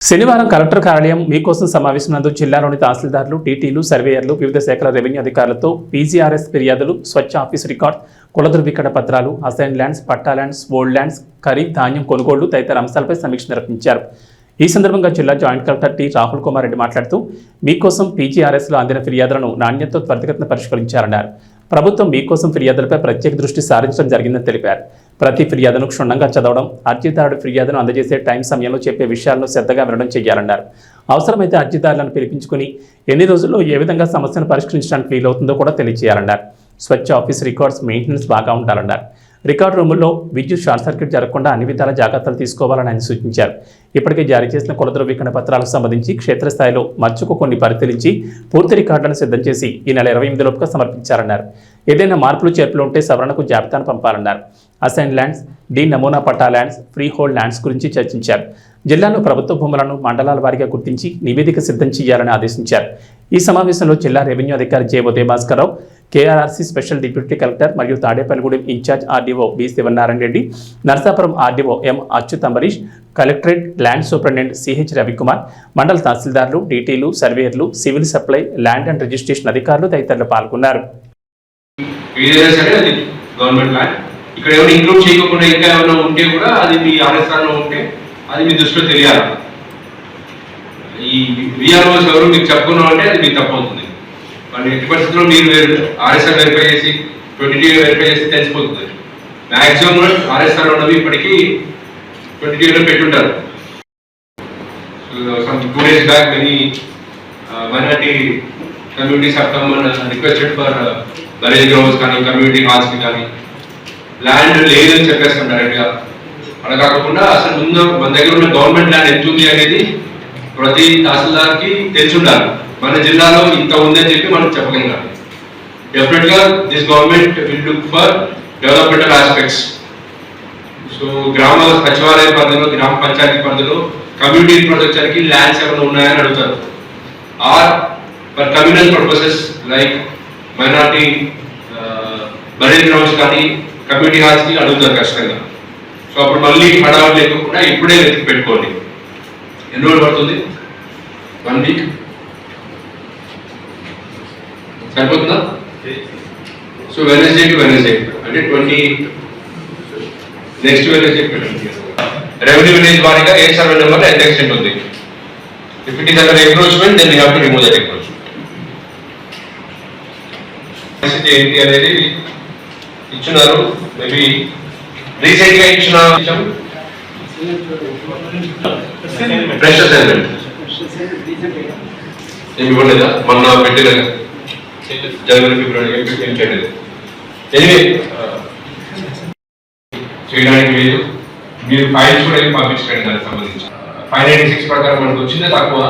శనివారం కలెక్టర్ కార్యాలయం మీకోసం సమావేశనందు జిల్లాలోని తహసీల్దార్లు టీటీలు సర్వేయర్లు వివిధ శాఖల రెవెన్యూ అధికారులతో పీజీఆర్ఎస్ ఫిర్యాదులు స్వచ్ఛ ఆఫీస్ రికార్డ్ కుల ధృవీకరణ పత్రాలు assign lands patta lands old lands kharif ధాన్యం కొనుగోళ్ళు తదితర అంశాలపై సమీక్ష నిర్వహించారు. ఈ సందర్భంగా జిల్లా joint collector T Rahul Kumar Reddy మాట్లాడుతూ మీకోసం పీజీఆర్ఎస్లో అందిన ఫిర్యాదులను నాణ్యతతో త్వరితగతిన పరిష్కరించారన్నారు. ప్రభుత్వం మీకోసం ఫిర్యాదులపై ప్రత్యేక దృష్టి సారించడం జరిగిందని తెలిపారు. ప్రతి ఫిర్యాదును క్షుణ్ణంగా చదవడం అర్జీదారుడు ఫిర్యాదును అందజేసే టైం సమయంలో చెప్పే విషయాలను శ్రద్ధగా వినడం చేయాలన్నారు. అవసరమైతే అర్జీదారులను పిలిపించుకుని ఎన్ని రోజుల్లో ఏ విధంగా సమస్యను పరిష్కరించడానికి వీలవుతుందో కూడా తెలియజేయాలన్నారు. స్వచ్ఛ ఆఫీస్ రికార్డ్స్ మెయింటెనెన్స్ బాగా ఉండాలన్నారు. రికార్డు రూముల్లో విద్యుత్ షార్ట్ సర్క్యూట్ జరగకుండా అన్ని విధాల జాగ్రత్తలు తీసుకోవాలని ఆయన సూచించారు. ఇప్పటికే జారీ చేసిన కుల ధృవీకరణ పత్రాలకు సంబంధించి క్షేత్రస్థాయిలో మచ్చుకు కొన్ని పరిశీలించి పూర్తి రికార్డులను సిద్ధం చేసి ఈ నెల ఇరవై ఎనిమిది లోపుగా సమర్పించారన్నారు. ఏదైనా మార్పులు చేర్పులు ఉంటే సవరణకు జాబితాను పంపాలన్నారు. అసైన్ ల్యాండ్స్ డి నమూనా patta lands freehold lands గురించి చర్చించారు. జిల్లాలో ప్రభుత్వ భూములను మండలాల వారీగా గుర్తించి నివేదిక సిద్ధం చేయాలని ఆదేశించారు. ఈ సమావేశంలో జిల్లా రెవెన్యూ అధికారి J. Udaya Bhaskar Rao KRRC special deputy collector మరియు Tadepalligudem incharge RDO B Sivanarayana Reddy Narasapuram RDO M Achyut Ambarish collectorate land superintendent CH Ravikumar మండల తహసీల్దార్లు డీటీలు సర్వేయర్లు civil supply land and registration అధికారులు తదితరులు పాల్గొన్నారు. Government land. ఇక్కడ ఏమైనా include చేయకుండా ఇంకా ఏమైనా ఉంటే కూడా అది మీ ఆర్ఎస్ఆర్ ఉంటే అది మీ దృష్టిలో తెలియాలి. ఈ విఆర్ఓస్ ఎవరు మీకు చెప్పుకున్నాం అంటే అది మీకు తప్పవుతుంది. మరి ఎట్టి పరిస్థితుల్లో మీరు ఆర్ఎస్ఆర్ వెరిఫై చేసి ట్వంటీ టీ వెరిఫై చేసి తెలిసిపోతుంది. మాక్సిమం ఆర్ఎస్ఆర్ ఉన్నవి ఇప్పటికీ ట్వంటీ టీలో పెట్టుంటారు. Some two days back many minority communities have come requested for burial grounds కానీ కమ్యూనిటీ హాల్స్కి కానీ ల్యాండ్ లేదని చెప్పేస్తాం డైరెక్ట్గా అలా కాకుండా అసలు ముందు మన దగ్గర ఉన్న గవర్నమెంట్ ల్యాండ్ ఎంత ఉంది అనేది ప్రతి తహసీల్దార్కి తెలిసి ఉండాలి. మన జిల్లాలో ఇంత ఉందని చెప్పి మనం చెప్పగలం డెఫినెట్గా this government will look for developmental aspects so గ్రామ సచివాలయ పరిధిలో గ్రామ పంచాయతీ పరిధిలో కమ్యూనిటీ ప్రొటెక్చర్కి ల్యాండ్స్ ఏమైనా ఉన్నాయని అడుగుతారు. Or for communal purposes like minority burial grounds కానీ కమ్యూనిటీ హాల్స్కి అడుగుతారు ఖచ్చితంగా. సో అప్పుడు మళ్ళీ హడావుడు లేకుండా ఇప్పుడే వెతికి పెట్టుకోండి. ఎన్ని రోజులు పడుతుంది? వన్ వీక్ సరిపోతుందా? సో వెనస్డే టు వెనస్డే అంటే twenty next Wednesday revenue village వారీగా ఏ సర్వే నెంబర్ ఎంత ఎక్స్టెంట్ ఉంది? If it is encroachment then you have to remove that encroachment పరిస్థితి ఏంటి అనేది ఇచ్చున్నారు మేబీ రీసెంట్గా ఇచ్చిన. ఏమి ఇవ్వలేదా? మొన్న పెట్టిన జనవరి ఫిబ్రవరి ఏం చేయలేదు ఎనివే చేయడానికి లేదు. మీరు ఫైల్స్ కూడా ఏం పంపించండి దానికి సంబంధించి. ఫైవ్ నైన్టీ సిక్స్ ప్రకారం మనకు వచ్చిందే తక్కువ.